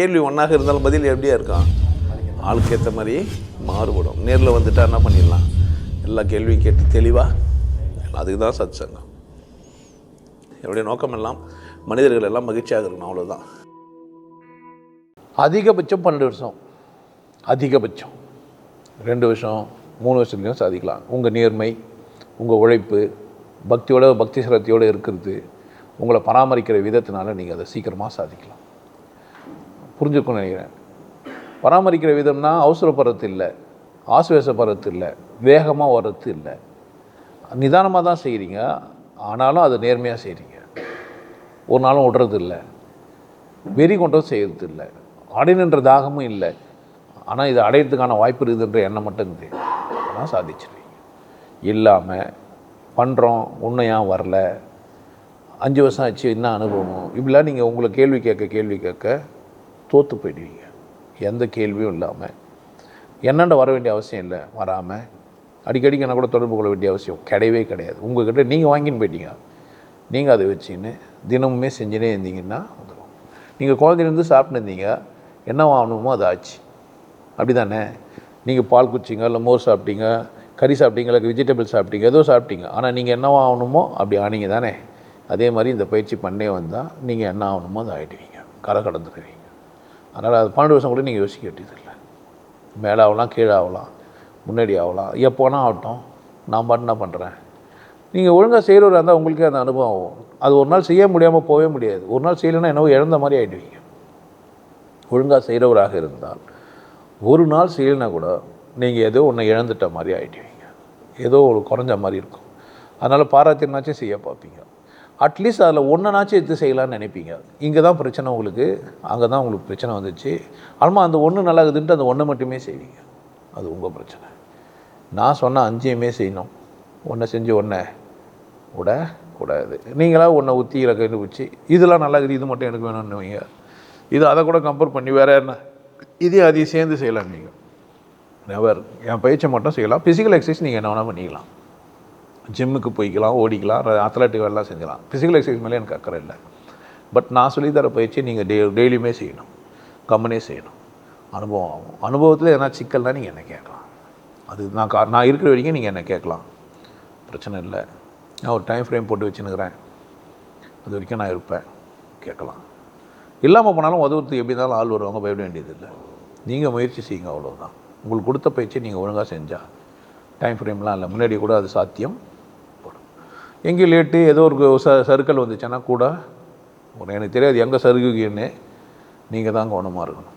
கேள்வி ஒன்றாக இருந்தாலும் பதில் எப்படியா இருக்கான் ஆளுக்கு ஏற்ற மாதிரி மாறுபடும். நேரில் வந்துட்டா என்ன பண்ணிடலாம்? எல்லா கேள்வியும் கேட்டு தெளிவாக அதுக்கு தான் சத் சங்கம் என்னுடைய நோக்கம் எல்லாம் மனிதர்கள் எல்லாம் மகிழ்ச்சியாக இருக்கணும் அவ்வளோதான் அதிகபட்சம் பன்னெண்டு வருஷம். அதிகபட்சம். ரெண்டு வருஷம் மூணு வருஷத்துலையும் சாதிக்கலாம். உங்கள் நேர்மை உங்கள் உழைப்பு பக்தியோட பக்தி சிரத்தையோடு இருக்கிறது உங்களை பராமரிக்கிற விதத்தினால நீங்கள் அதை சீக்கிரமாக சாதிக்கலாம். புரிஞ்சுக்கணும்னு நினைக்கிறேன். பராமரிக்கிற விதம்னா அவசரப்படுறது இல்லை. ஆசுவேசப்படுறது இல்லை. வேகமாக வர்றது இல்லை. நிதானமாக தான் செய்கிறீங்க ஆனாலும் அதை நேர்மையாக செய்கிறீங்க ஒரு நாளும் விடுறது இல்லை. வெறி கொண்டதும் செய்கிறது இல்லை. அடையணுன்ற தாகமும் இல்லை. ஆனால் இதை அடையிறதுக்கான வாய்ப்பு இருக்குதுன்ற எண்ணம் மட்டும் இருக்குது. ஆனால் சாதிச்சிருவீங்க. இல்லாமல் பண்ணுறோம் உண்மையாக வரல? அஞ்சு வருஷம் ஆச்சு என்ன அனுபவம்? இப்படிலாம் நீங்கள் உங்களை கேள்வி கேட்க கேள்வி கேட்க தோற்று போயிடுவீங்க. எந்த கேள்வியும் இல்லாமல் என்னண்ட வர வேண்டிய அவசியம் இல்லை வராமல் அடிக்கடிக்கு என்ன கூட தொடர்பு கொள்ள வேண்டிய அவசியம் கிடையவே கிடையாது. உங்கள்கிட்ட நீங்கள் வாங்கின்னு போயிட்டீங்க. நீங்கள் அதை வச்சுன்னு தினமுமே செஞ்சுனே இருந்தீங்கன்னா வந்துடும் நீங்கள் குழந்தையிலேருந்து சாப்பிட்டுருந்தீங்க என்ன வாங்கணுமோ அது ஆச்சு. அப்படி தானே நீங்கள் பால் குச்சிங்க இல்லை மோர் சாப்பிட்டீங்க கறி சாப்பிட்டீங்க இல்லை வெஜிடபிள் சாப்பிட்டீங்க ஏதோ சாப்பிட்டீங்க. ஆனால் நீங்கள் என்ன ஆகணுமோ அப்படி ஆனீங்க தானே அதே மாதிரி இந்த பயிற்சி பண்ணே வந்தால் நீங்கள் என்ன ஆகணுமோ அதை ஆகிடுவீங்க கரை கடந்துடுவீங்க அதனால் அது பன்னெண்டு வருஷம் கூட நீங்கள் யோசிக்க வேண்டியதில்லை. மேலே ஆகலாம் கீழே ஆகலாம் முன்னாடி ஆகலாம். எப்போனா ஆகட்டும். நான் பாட்டு என்ன பண்ணுறேன்? நீங்கள் ஒழுங்காக செய்கிறவராக இருந்தால் உங்களுக்கே அந்த அனுபவம் ஆகும் அது ஒரு நாள் செய்ய முடியாமல் போகவே முடியாது. ஒரு நாள் செய்யலைன்னா என்னவோ இழந்த மாதிரி ஆகிடுவீங்க ஒழுங்காக செய்கிறவராக இருந்தால் ஒரு நாள் செய்யலைனா கூட நீங்கள் ஏதோ ஒன்று இழந்துட்ட மாதிரி ஆகிடுவீங்க ஏதோ ஒரு குறைஞ்ச மாதிரி இருக்கும். அதனால் பாராத்தினாச்சும் செய்ய பார்ப்பீங்க. அட்லீஸ்ட் அதில் ஒன்றுனாச்சும் எடுத்து செய்யலாம்னு நினைப்பீங்க. இங்கே தான் பிரச்சனை உங்களுக்கு அங்கே தான் உங்களுக்கு பிரச்சனை வந்துச்சு. ஆனால் அந்த ஒன்று நல்லா இருக்குதுன்ட்டு அந்த ஒன்றை மட்டுமே செய்வீங்க. அது உங்கள் பிரச்சனை. நான் சொன்ன அஞ்சையுமே செய்யணும். ஒன்றை செஞ்சு ஒன்றை விட கூடாது. நீங்களாக ஒன்றை ஊற்றியில் கண்டுபிடிச்சி இதெல்லாம் நல்லா இருக்குது இது மட்டும் எனக்கு வேணும்னு வைங்க. இது அதை கூட கம்பேர் பண்ணி வேறு என்ன? இதே அதையும் சேர்ந்து செய்யலாம் நீங்கள் நெவர் என் பயிற்சி மட்டும் செய்யலாம். ஃபிசிக்கல் எக்ஸசைஸ் நீங்கள் என்ன வேணால் பண்ணிக்கலாம். ஜிம்முக்கு போய்க்கலாம் ஓடிக்கலாம் அத்லட்டிக் எல்லாம் செஞ்சலாம் ஃபிசிக்கல் எக்ஸசைஸ் மேலே எனக்கு அக்கறை இல்லை. பட் நான் சொல்லித்தர பயிற்சி நீங்கள் டெய் டெய்லியுமே செய்யணும். கம்மனே செய்யணும். அனுபவம் ஆகும் அனுபவத்தில் எதனா சிக்கல்னால் நீங்கள் என்ன கேட்கலாம்? அது நான் கா நான் இருக்கிற வரைக்கும் நீங்கள் என்ன கேட்கலாம்? பிரச்சனை இல்லை. நான் ஒரு டைம் ஃப்ரேம் போட்டு வச்சுன்னுக்கிறேன். அது வரைக்கும் நான் இருப்பேன். கேட்கலாம். இல்லாமல் போனாலும் உதவுறதுக்கு எப்படி இருந்தாலும் ஆள் வருவாங்க பயப்பட வேண்டியதில்லை. நீங்கள் முயற்சி செய்யுங்க அவ்வளோதான் உங்களுக்கு கொடுத்த பயிற்சி நீங்கள் ஒழுங்காக செஞ்சால் டைம் ஃப்ரேம்லாம் இல்லை. முன்னாடி கூட அது சாத்தியம். எங்கேயும் லேட்டு ஏதோ ஒரு ச சறுக்கல் வந்துச்சுன்னா கூட ஒரு எனக்கு தெரியாது எங்கே சறுக்குன்னு நீங்கள் தான் கவனமாக இருக்கணும்.